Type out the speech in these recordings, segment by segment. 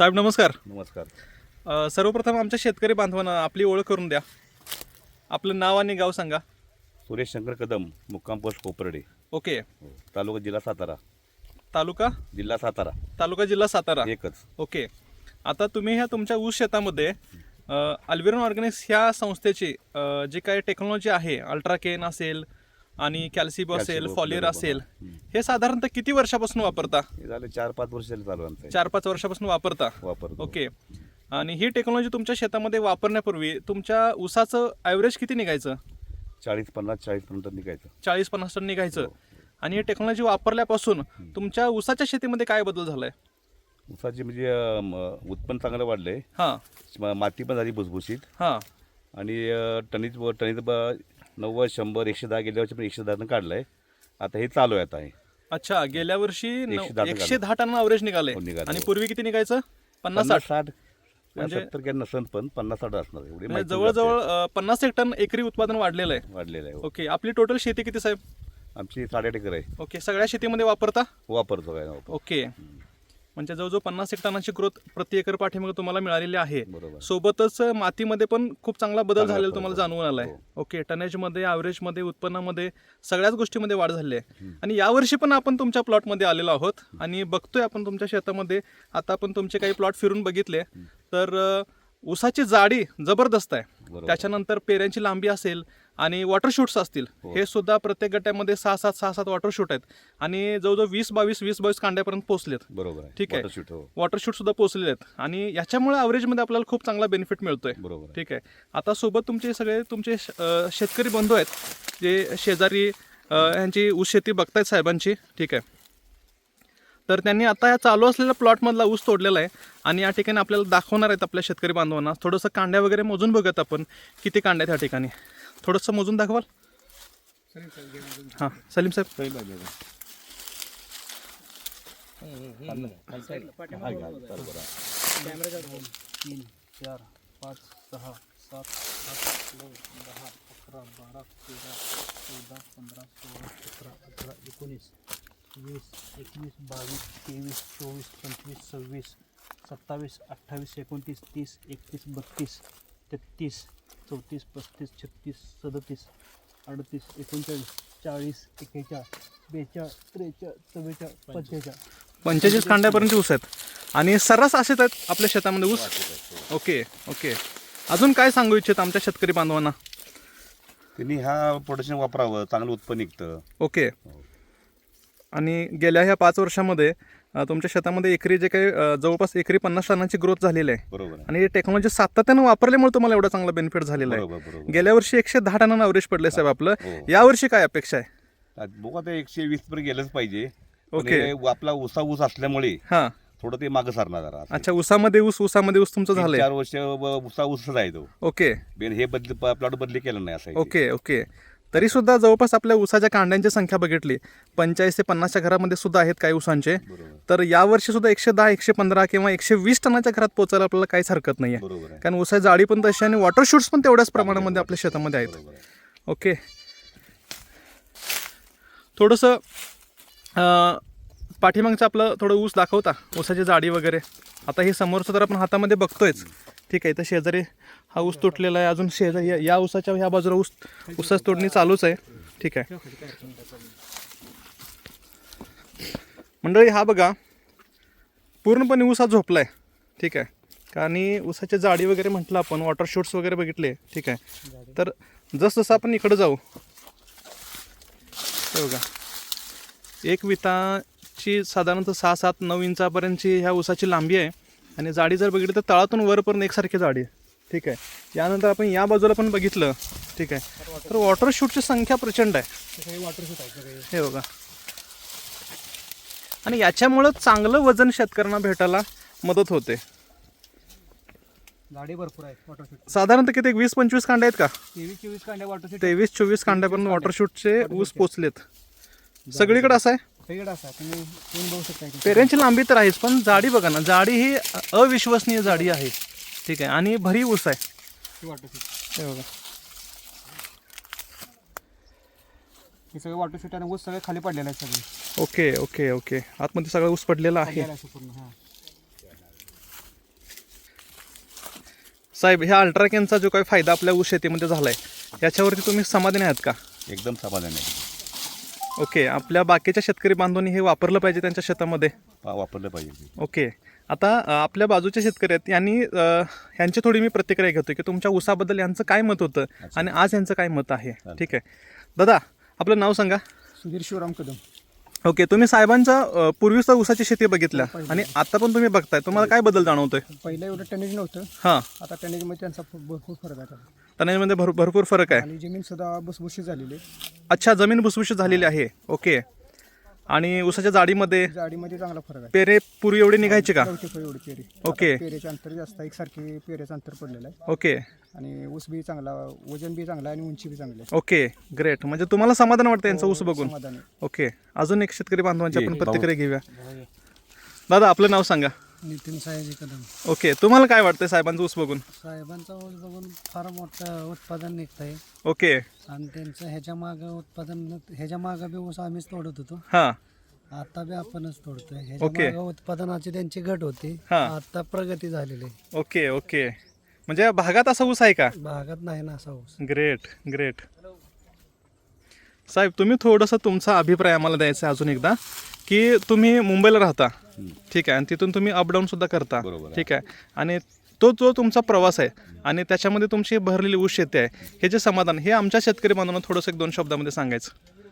साहेब नमस्कार. नमस्कार. अ, सर्वप्रथम आमच्या शेतकरी बांधवांना आपली ओळख करून द्या. आपलं नाव आणि गाव सांगा. सुरेश शंकर कदम मुक्काम पोस्ट कोपरडे. ओके. हो. तालुका जिल्हा सातारा. तालुका? जिल्हा सातारा. तालुका जिल्हा सातारा. एकच. ओके. आता तुम्ही ह्या तुमच्या ऊस शेतामध्ये अल्विरॉन ऑर्गॅनिक्स ह्या संस्थेची अ, जी काही टेक्नॉलॉजी आहे अल्ट्राकेन असेल आणि कॅल्सिबो असेल फॉलियर बरोबर. असेल हम्म. हे साधारणतः किती वर्षापासून वापरता? हे झाले चार पाच वर्ष झाले चालू आमचं. हे. चार पाच वर्षापासून वापरता? वापरतो. ओके. आणि ही टेक्नॉलॉजी तुमच्या शेतामध्ये वापरण्यापूर्वी तुमच्या ऊसाचं ॲव्हरेज किती निघायचं? चाळीस पन्नास चाळीस पर्यंत निघायचं. चाळीस पन्नास टन निघायचं. हो. आणि ही टेक्नॉलॉजी वापरल्यापासून तुमच्या ऊसाच्या शेतीमध्ये काय बदल झालाय? ऊसाची म्हणजे अं, म- उत्पन्न चांगलं वाढलंय. हां. म- माती पण झाली भुसभुशीत. हां. आणि अं, टनीत ब- नव्वद शंभर एकशे दहा गेल्या वर्षी पण एकशे दहानं काढलंय. आता हे चालू आहे आता हे. अच्छा गेल्या वर्षी नऊ- एकशे दहा टन एकशे दहा टन अवरेज निघाले हो, निघाले, आणि. पूर्वी किती निघायचं? पन्नास पन्नास साठ. साठ म्हणजे- सत्तर काय नसन पण पन्नास साठ असणार एवढी म्हणजे माहिती जवळजवळ अं, पन्नास एक टन एकरी उत्पादन वाढलेलं आहे. आहे. वाढलेलं आहे हो. ओके आपली टोटल शेती किती साहेब? आमची साडेआठ एकर आहे. ओके सगळ्या शेतीमध्ये वापरता? वापरतो काय वापरतो. ओके. म्हणजे जवळजवळ पन्नास एक टनाची ग्रोथ प्रति एकर पाठीमागे तुम्हाला मिळालेली आहे. बरोबर. सोबतच मातीमध्ये पण खूप चांगला बदल चांगला झालेला तुम्हाला. जाणवून आलाय. हो. ओके टनेजमध्ये ॲव्हरेजमध्ये उत्पन्नामध्ये सगळ्याच गोष्टीमध्ये वाढ झाली आहे. आणि यावर्षी पण आपण तुमच्या प्लॉटमध्ये आलेलो आहोत आणि बघतोय आपण तुमच्या शेतामध्ये. आता आपण तुमचे काही प्लॉट फिरून बघितले. तर अ, ऊसाची जाडी जबरदस्त आहे. बरोबर. त्याच्यानंतर पेऱ्यांची लांबी असेल आणि वॉटर शूट्स असतील. हो. हे सुद्धा प्रत्येक गटामध्ये सहा सात सहा सात वॉटर शूट आहेत. आणि जवळजवळ वीस बावीस वीस बावीस कांड्यापर्यंत पोहोचलेत. बरोबर ठीक आहे. हो. वॉटर शूट सुद्धा पोहोचलेले आहेत. आणि याच्यामुळे ॲव्हरेजमध्ये आपल्याला खूप चांगला बेनिफिट मिळतोय. बरोबर. ठीक आहे. आता सोबत तुमचे सगळे तुमचे शेतकरी बंधू आहेत. जे शेजारी यांची ऊस शेती बघतायत साहेबांची. ठीक आहे. तर त्यांनी आता या चालू असलेल्या प्लॉटमधला ऊस तोडलेला आहे. आणि या ठिकाणी आपल्याला दाखवणार आहेत आपल्या शेतकरी बांधवांना. थोडंसं कांड्या वगैरे मोजून बघत आपण. किती कांड्या आहेत या ठिकाणी? थोडंसं मोजून दाखवाल? हां सलीम साहेब. तीन चार पाच सहा सात आठ नऊ दहा अकरा बारा तेरा चौदा पंधरा सोळा सतरा अठरा एकोणीस वीस एकवीस बावीस तेवीस चोवीस पंचवीस सव्वीस सत्तावीस अठ्ठावीस एकोणतीस तीस एकतीस बत्तीस तेहतीस चौतीस पस्तीस छत्तीस सदतीस अडतीस एकोणचाळीस चाळीस एक्केचाळीस बेचाळीस त्रेचाळीस चव्वेचाळीस पंचेचाळीस. पंचेचाळीस कांड्यापर्यंत ऊस आहेत. आणि सर्रास असेच आहेत आपल्या शेतामध्ये ऊस? Okay okay. अजून काय सांगू इच्छित आमच्या शेतकरी बांधवांना? त्यांनी हा प्रोडक्शन वापरावं चांगलं उत्पन्न निघतं. ओके. हो. आणि गेल्या ह्या पाच वर्षामध्ये तुमच्या शेतामध्ये एकरी जे काही जवळपास एकरी पन्नास टनाची ग्रोथ झालेली आहे. बरोबर आणि टेक्नॉलॉजी सातत्यानं वापरल्यामुळे तुम्हाला एवढा चांगला बेनिफिट झालेला आहे. गेल्या वर्षी एकशे दहा टनानं अवरेज पडले साहेब आपलं. हो. यावर्षी काय अपेक्षा आहे? बघू आता एकशे वीस पर्यंत गेलंच पाहिजे. ओके. आपला ऊसा ऊस असल्यामुळे हां. थोडं ते मागं सरणार जरा. अच्छा ऊसामध्ये ऊस ऊसामध्ये ऊस तुमचं झालंय. चार वर्ष ऊसा ऊसच आहे तो. ओके. हे बदली प्लॉट बदली केलं नाही असं ते. Okay okay. तरी सुद्धा जवळपास आपल्या ऊसाच्या कांड्यांची संख्या बघितली. पंचाळीस ते पन्नासच्या घरामध्ये सुद्धा आहेत काही ऊसांचे तर यावर्षी सुद्धा एकशे दहा एकशे पंधरा किंवा एकशे वीस टनाच्या घरात पोचायला आपल्याला काहीच हरकत नाही आहे. कारण ऊसाची जाडी पण तशी आणि वॉटर शूट्स पण तेवढ्याच प्रमाणामध्ये आपल्या शेतामध्ये आहेत. ओके. थोडंसं पाठीमागचं आपलं थोडं ऊस दाखवता ऊसाची जाडी वगैरे. आता हे समोरचं तर आपण हातामध्ये बघतोयच. ठीक आहे तर शेजारी हा ऊस तुटलेला आहे अजून शेजारी या- या ऊसाच्या ह्या बाजूला ऊस ऊसाची तोडणी चालूच आहे. ठीक आहे. मंडळी हा बघा पूर्णपणे ऊस हा झोपला आहे ठीक आहे. आणि ऊसाची जाडी वगैरे म्हटलं आपण वॉटर शूट्स वगैरे बघितले. ठीक आहे. तर जसजसं आपण इकडं जाऊ हे बघा. एक विताची साधारणतः सहा सात नऊ इंचापर्यंतची ह्या ऊसाची लांबी आहे. आणि जाडी जर बघितली तर तळातून वरपर्यंत एकसारखी जाडी आहे. ठीक आहे. यानंतर आपण या बाजूला पण बघितलं. ठीक आहे. तर वॉटर शूटची संख्या प्रचंड आहे. हे वॉटर शूट आहे हे बघा. आणि याच्यामुळं चांगलं वजन शेतकऱ्यांना भेटायला मदत होते. भरपूर साधारणतः किती? वीस पंचवीस कांड्या आहेत का? तेवीस चोवीस कांड्या तेवीस चोवीस कांड्यापर्यंत वॉटर शूटचे ऊस पोचलेत. सगळीकडे असं आहे? सगळीकडे असा तुम्ही येऊन बघू शकता इथे. पेऱ्यांची लांबी तर आहेच पण जाडी बघा ना जाडी ही अविश्वसनीय जाडी आहे. ठीक आहे आणि भरी ऊस आहे. हे वॉटर शूट. हे बघा. हे सगळे वॉटर शूट आणि ऊस सगळे खाली पडलेले आहेत सगळे. Okay okay okay. आतमध्ये सगळा ऊस पडलेला आहे. पडलेलं आहे पूर्ण हां. साहेब ह्या अल्ट्राकेनचा जो काही फायदा आपल्या ऊस शेतीमध्ये झालाय याच्यावरती तुम्ही समाधानी आहात का? एकदम समाधान आहे. ओके आपल्या बाकीच्या शेतकरी बांधवांनी हे वापरलं पाहिजे त्यांच्या शेतामध्ये? वापरलं पाहिजे. ओके आता अ, आपल्या बाजूचे शेतकरी आहेत यांनी अ, यांची थोडी मी प्रतिक्रिया घेतो की तुमच्या ऊसाबद्दल यांचं काय मत होतं आणि आज यांचं काय मत आहे? ठीक आहे. दादा आपलं नाव सांगा. सुधीर शिवराम कदम. ओके तुम्ही साहेबांचा पूर्वीचा ऊसाची शेती बघितल्या. आणि आता पण तुम्ही बघताय. तुम्हाला काय बदल जाणवतोय? पहिलं एवढं टनेज नव्हतं. हां. आता टनेजमध्ये त्यांचा खूप- भरपूर फरक आहे. तणामध्ये भर भरपूर फरक आहे. आणि जमीन सुद्धा भुसभुशीत झालेली आहे. अच्छा जमीन भुसभुशीत झालेली आहे. ओके. आणि ऊसाच्या जाडीमध्ये? जाडीमध्ये चांगला फरक आहे. पेरे पूर्वी एवढी निघायची का? चौथी फळ एवढी पेरी. ओके. पेरेचे अंतर जास्त आहे. एकसारखे पेरेचं अंतर पडलेलं आहे. ओके. आणि ऊस बी चांगला वजन बी चांगला आहे आणि उंची बी चांगली आहे. ओके ग्रेट म्हणजे तुम्हाला समाधान वाटतं यांचं ऊस बघून? समाधान आहे. ओके. अजून एक शेतकरी बांधवांची आपण ये, प्रतिक्रिया घेऊया. दादा आपलं नाव सांगा. नितीन साहेजी कदम. ओके तुम्हाला काय वाटतंय साहेबांचं ऊस बघून? साहेबांचा ऊस बघून फार मोठं उत्पादन निघत आहे ओके. आणि त्यांचं ह्याच्या मागं उत्पादन ह्याच्या मागं बी ऊस आम्हीच तोडत होतो. हां. आता बी आपणच तोडतोय. ह्याच्या ओके. मागं उत्पादनाची त्यांची घट होती. हा. आता प्रगती झालेली आहे. Okay okay. म्हणजे या भागात असा ऊस आहे का? भागात नाही ना असा ऊस. Great great. साहेब तुम्ही थोडंसं तुमचा अभिप्राय आम्हाला द्यायचा आहे अजून एकदा. की तुम्ही मुंबईला राहता. ठीक आहे. आणि तिथून तुम्ही अपडाऊन सुद्धा करता. ठीक आहे. आणि तो जो तुमचा प्रवास आहे आणि त्याच्यामध्ये तुमची भरलेली ऊस शेती आहे हे जे समाधान हे आमच्या शेतकरी बांधवांना थोडंसं एक दोन शब्दामध्ये सांगायचं.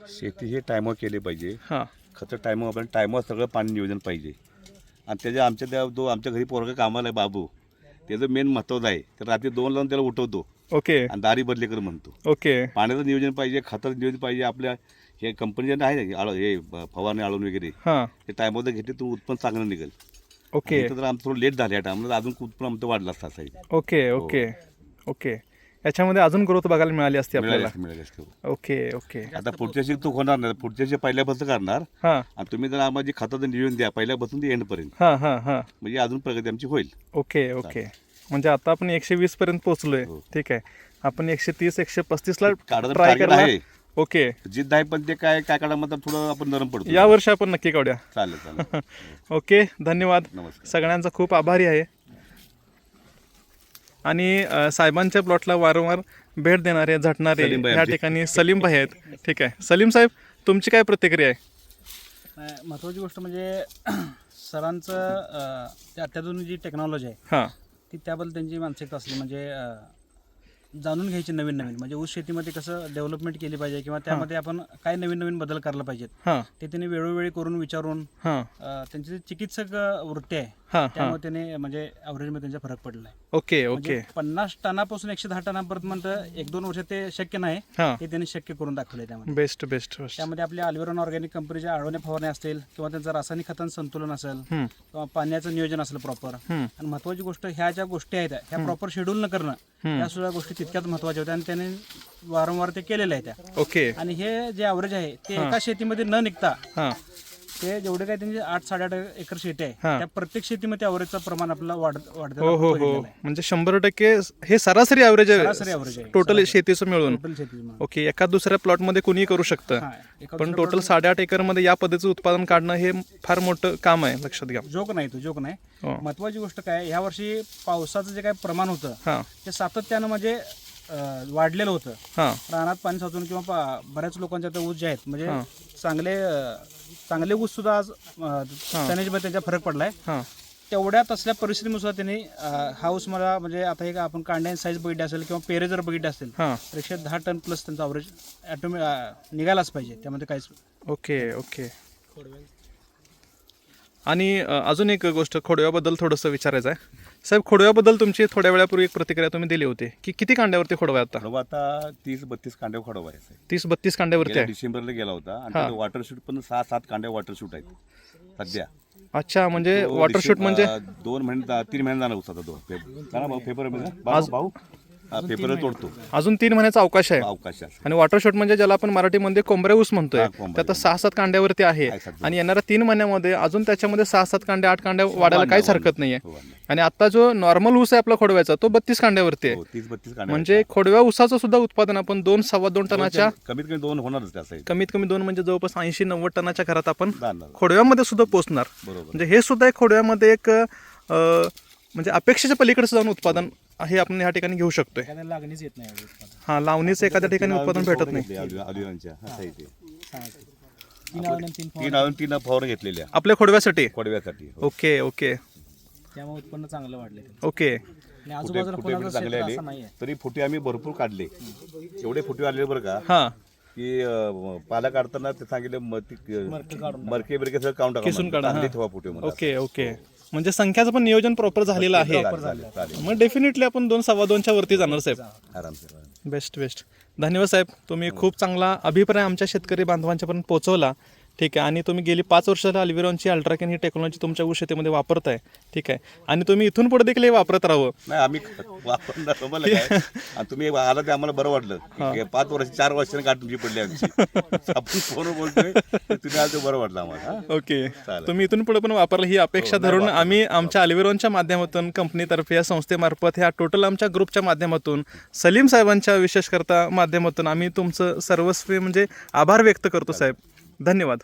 शेती हे टायमावर केली पाहिजे. हां. खतं टायमावर आपण टायमावर सगळं पाणी नियोजन पाहिजे. आणि त्याच्या आमच्या त्या जो आमच्या घरी पोरगा कामाला आहे बाबू त्याचं मेन महत्त्वाचं आहे. तर रात्री दोन लावून त्याला उठवतो. ओके. आणि दारी बदलेकर म्हणतो. ओके. पाण्याचं नियोजन पाहिजे खताचं नियोजन पाहिजे आपल्या हे कंपनी आहे आळ हे फवारणी आळून वगैरे हां. ते टायमावर घेतले तर उत्पन्न चांगलं निघेल. ओके. तर आमचं थोडं लेट झालं या टायमाला अजून उत्पन्न आमचं वाढलं असतं असं. Okay okay okay. याच्यामध्ये अजून ग्रोथ बघायला मिळाली असती आपल्याला. मिळालं असतं. Okay okay. आता पुढच्या वर्षी तू होणार नाही पुढच्या वर्षी पहिल्यापासून करणार. हां. आणि तुम्ही जर आम्हाला जे खताचं नियोजन द्या पहिल्यापासून ते एंडपर्यंत हां हां हां. म्हणजे अजून प्रगती आमची होईल. Okay okay. म्हणजे आता आपण एकशे वीस पर्यंत पोहोचलोय. हो. ठीक आहे. आपण एकशे तीस एकशे पस्तीस ला ट्राय करणार. आहे. ओके. जिद्द आहे पण ते काय काय काढा म्हणतात थोडं आपण नरम पडतो. या वर्षी आपण नक्की काढूया. चालेल चालेल. ओके धन्यवाद. नमस्कार. सगळ्यांचा खूप आभारी आहे. आणि अ, साहेबांच्या प्लॉटला वारंवार भेट देणारे झटणारे सलीम भाई या आमचे. ठिकाणी सलीम भाई आहेत. ठीक आहे. सलीम साहेब तुमची काय प्रतिक्रिया आहे? नाही, महत्त्वाची गोष्ट म्हणजे सरांचं अं, ते अत्याधुनिक जी टेक्नॉलॉजी आहे हां. ती त्याबद्दल त्यांची मानसिकता असली म्हणजे अं, जाणून घ्यायची नवीन नवीन म्हणजे ऊस शेतीमध्ये कसं डेव्हलपमेंट केली पाहिजे किंवा त्यामध्ये आपण काय नवीन नवीन बदल करायला पाहिजेत? ते त्यांनी वेळोवेळी करून विचारून त्यांची चिकित्सक वृत्ती आहे त्यामुळे त्याने म्हणजे ॲव्हरेजमध्ये त्यांचा फरक पडला आहे ओके ओके. म्हणजे पन्नास टनापासून एकशे दहा टनापर्यंत एक दोन वर्ष ते शक्य नाही. हां. त्यांनी शक्य करून दाखवले त्यामध्ये. बेस्ट बेस्ट बेस्ट त्यामध्ये आपल्या अल्विरॉन ऑर्गॅनिक कंपनीच्या आळवणे फवारणी असतील किंवा त्यांचं रासायनिक खतांचं संतुलन असेल किंवा पाण्याचं नियोजन असेल प्रॉपर आणि महत्वाची गोष्ट ह्या ज्या गोष्टी आहेत ह्या प्रॉपर शेड्यूल न करणं. या सुद्धा गोष्टी तितक्याच महत्त्वाच्या होत्या आणि त्याने वारंवार ते केलेल्या आहेत त्या. ओके. आणि हे जे ॲव्हरेज आहे ते एका शेतीमध्ये न निघता ते जेवढे काही त्यांची आठ साडेआठ एकर शेती आहे हा. त्या प्रत्येक शेतीमध्ये ॲव्हरेजचं प्रमाण आपलं वाढ वाढत हो हो हो. म्हणजे शंभर टक्के हे सरासरी सरासरी आहे. average आहे. टोटल शेतीचं मिळून. टोटल शेती ओके एका दुसऱ्या प्लॉटमध्ये कुणीही करू शकतं. पण टोटल साडेआठ एकरमध्ये या पद्धतीचं उत्पादन काढणं हे फार मोठं काम आहे लक्षात घ्या. जोक नाही तो जोक नाही. हो. महत्वाची गोष्ट काय ह्या वर्षी पावसाचं जे काही प्रमाण होतं हां. ते सातत्यानं म्हणजे अं, वाढलेलं होतं. हां. रानात पाणी साचून किंवा पा- बऱ्याच लोकांच्या ऊस जे आहेत म्हणजे. चांगले अं, चांगले ऊस सुद्धा आज टनेजमध्ये त्यांचा फरक पडलाय. तेवढ्यात असल्या परिस्थितीनुसार त्यांनी हा ऊस मला म्हणजे आता हे का आपण कांड्या साईज बघितली असेल किंवा पेरे जर बघितले असेल तर एकशे दहा टन प्लस त्यांचा अवरेज ॲटोमे निघायलाच पाहिजे. त्यामध्ये काहीच ओके ओके. आणि अजून एक गोष्ट खोडव्याबद्दल थोडंसं विचारायचं आहे. साहेब खोडव्याबद्दल तुमची थोड्या वेळापूर्वी एक प्रतिक्रिया तुम्ही दिली होती की किती कांड्यावरती खोडवा आता? आता तीस बत्तीस कांड्या आहे साहेब. तीस बत्तीस कांड्यावरती गेल्या आहे? डिसेंबरला गेला होता आणि वॉटर शूट पण सहा सात कांड्या वॉटर शूट आहेत सध्या. अच्छा म्हणजे तो वॉटर शूट म्हणजे? अं, दोन महिने तीन महिने जाणार होता तो फेब- चला भाऊ पेपर भाऊ भाऊ. हा, पेपर तोडतो अजून तीन महिन्याचा अवकाश आहे अवकाश आहे. आणि वॉटर शॉट म्हणजे ज्याला आपण मराठीमध्ये कोंबड्या ऊस म्हणतोय हा. त्यात सहा सात कांड्यावरती आहे सात. आणि येणाऱ्या तीन महिन्यामध्ये अजून त्याच्यामध्ये सहा सात कांड्या आठ कांड्या वाढायला काहीच हरकत नाहीये हो, वाढणार. आणि आता जो नॉर्मल ऊस आहे आपला खोडव्याचा तो बत्तीस कांड्यावरती आहे हो, तीस बत्तीस कांड्या म्हणजे खोडव्या ऊसाचं सुद्धा उत्पादन आपण दोन सव्वा दोन टनाच्या आहेत. कमीत कमी दोन होणारच त्या साईड कमीत कमी दोन म्हणजे जवळपास ऐंशी नव्वद टनाच्या घरात आपण जाणार खोडव्यामध्ये सुद्धा पोहोचणार बरोबर म्हणजे हे सुद्धा एक खोडव्यामध्ये एक अं, म्हणजे अपेक्षेच्या पलीकडे जाऊन उत्पादन हे आपण ह्या ठिकाणी घेऊ शकतोय. एखाद्याला लागणीच येत नाही एवढं उत्पादन. हां लावणीचं एखाद्या ठिकाणी उत्पादन भेटत नाही. अलिवांच्या असं आहे ते. सांगा तीन तीन तीन आणून तीन फवार घेतलेल्या. आपल्या खोडव्यासाठी? खोडव्यासाठी ओके ओके. त्यामुळे उत्पन्न चांगलं वाढले. ओके. आणि फुटे आजूबाजूला फुटे कोणाचं चांगले क्षेत्र आले? असं तरी फुटे आम्ही भरपूर काढले. एवढे फुटे आले बरं का. हां. की अं, पाला काढताना ते सांगितले म- ती- मरकं बिरके सगळं काउंट किसून काढा, चांगले हां. ठेवा म्हणून ओके ओके. म्हणजे संख्याचं पण नियोजन प्रॉपर झालेलं आहे. चालेल चालेल चालेल. मग डेफिनेटली आपण दोन सव्वा दोनच्या वरती जाणार साहेब. आरामशीर बेस्ट बेस्ट धन्यवाद साहेब. तुम्ही खूप चांगला अभिप्राय आमच्या शेतकरी बांधवांच्यापर्यंत पोहोचवला. ठीक आहे. आणि तुम्ही गेली पाच वर्ष झाली अल्विरॉनची अल्ट्राकेन ही टेक्नॉलॉजी तुमच्या ऊस शेतीमध्ये वापरताय. ठीक आहे. आणि तुम्ही इथून पुढे देखील हे वापरत राहावं. नाही आम्ही वापरणार तुम्हाला काय. आणि तुम्ही आला ते आम्हाला बरं वाटलं. की पाच वर्ष चार वर्षांनी गाठ तुमची पडली आमची. आपण फोन बोलतोय? तुम्ही आलं ते बरं वाटलं आम्हाला हा? ओके. चालेल. तुम्ही इथून पुढे पण वापरलं. ही अपेक्षा धरून आम्ही आमच्या अलिवेरॉनच्या माध्यमातून कंपनीतर्फे या संस्थेमार्फत ह्या टोटल आमच्या ग्रुपच्या माध्यमातून सलीम साहेबांच्या विशेषकर्ता माध्यमातून आम्ही तुमचं सर्वस्वी म्हणजे आभार व्यक्त करतो साहेब. धन्यवाद.